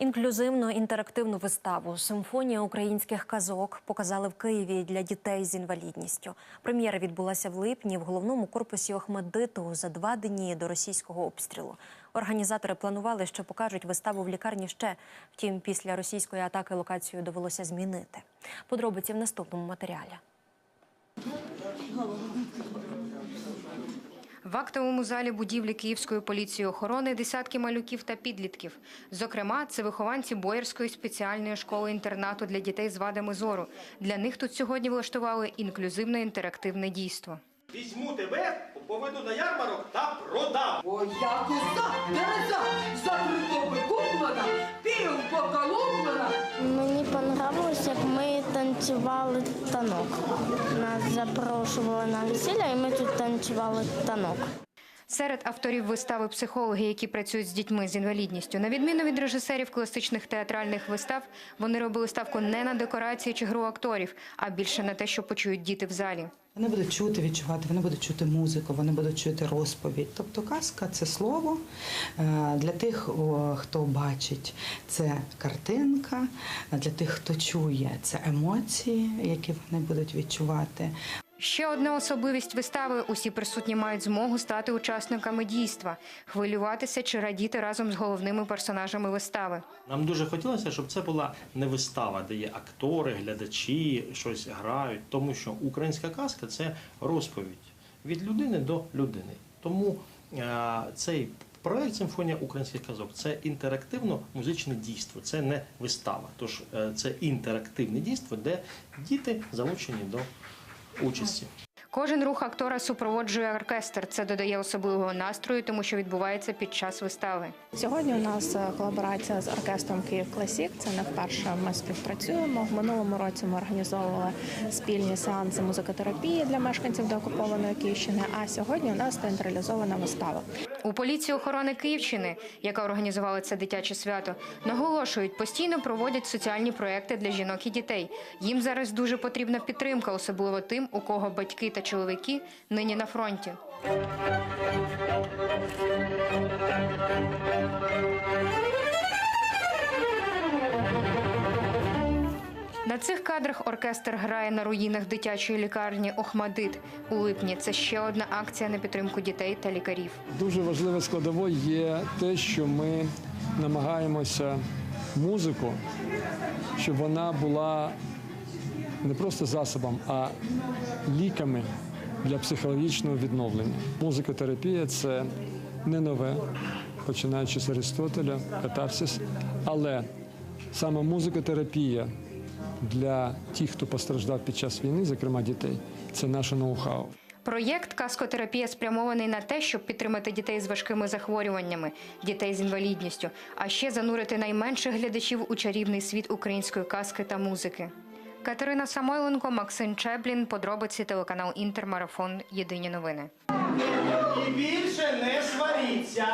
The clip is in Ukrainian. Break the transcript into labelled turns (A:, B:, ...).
A: Інклюзивну інтерактивну виставу Симфонія українських казок показали в Києві для дітей з інвалідністю. Прем'єра відбулася в липні в головному корпусі Охмеддиту за два дні до російського обстрілу. Організатори планували, що покажуть виставу в лікарні ще. Втім, після російської атаки локацію довелося змінити. Подробиці в наступному матеріалі.
B: В актовому залі будівлі Київської поліції охорони десятки малюків та підлітків. Зокрема, це вихованці Боярської спеціальної школи-інтернату для дітей з вадами зору. Для них тут сьогодні влаштували інклюзивне інтерактивне дійство.
C: Візьму тебе, поведу на ярмарок та продам.
D: Ой, я куса, дереза, за трудоби куплена, пів
E: як ми танцювали танок. Нас запрошували на весілля, і ми тут танцювали танок.
B: Серед авторів вистави психологи, які працюють з дітьми з інвалідністю, на відміну від режисерів класичних театральних вистав, вони робили ставку не на декорації чи гру акторів, а більше на те, що почують діти в залі.
F: Вони будуть чути, відчувати, вони будуть чути музику, вони будуть чути розповідь. Тобто казка це слово е, для тих, хто бачить, це картинка, для тих, хто чує, це емоції, які вони будуть відчувати.
B: Ще одна особливість вистави: усі присутні мають змогу стати учасниками дійства, хвилюватися чи радіти разом з головними персонажами вистави.
C: Нам дуже хотілося, щоб це була не вистава, де є актори, глядачі, щось грають, тому що українська казка це розповідь від людини до людини. Тому е, цей проект Симфонія українських казок це інтерактивно-музичне дійство, це не вистава. Тож е, це інтерактивне дійство, де діти залучені до участі.
B: Кожен рух актора супроводжує оркестр. Це додає особливого настрою, тому що відбувається під час вистави.
G: Сьогодні у нас е, колаборація з оркестром Київ Класік. Це не вперше ми співпрацюємо. В минулому році ми організовували спільні сеанси музикотерапії для мешканців деокупованої Київщини. А сьогодні у нас централізована вистава.
B: У поліції охорони Київщини, яка організувала це дитяче свято, наголошують, постійно проводять соціальні проекти для жінок і дітей. Їм зараз дуже потрібна підтримка, особливо тим, у кого батьки та чоловіки нині на фронті. На цих кадрах оркестр грає на руїнах дитячої лікарні Охмадит у липні. Це ще одна акція на підтримку дітей та лікарів.
H: Дуже важливою складовою є те, що ми намагаємося музику, щоб вона була не просто засобом, а ліками для психологічного відновлення. Музикотерапія це не нове, починаючи з Аристотеля, катарсис, але саме музикотерапія для тих, хто постраждав під час війни, зокрема дітей, це наше ноу-хау.
B: Проєкт Каскотерапія спрямований на те, щоб підтримати дітей з важкими захворюваннями, дітей з інвалідністю, а ще занурити найменших глядачів у чарівний світ української казки та музики. Катерина Самойленко, Максим Чеблін, подробиці телеканал Інтермарафон. Єдині новини.
C: І більше не сваріться.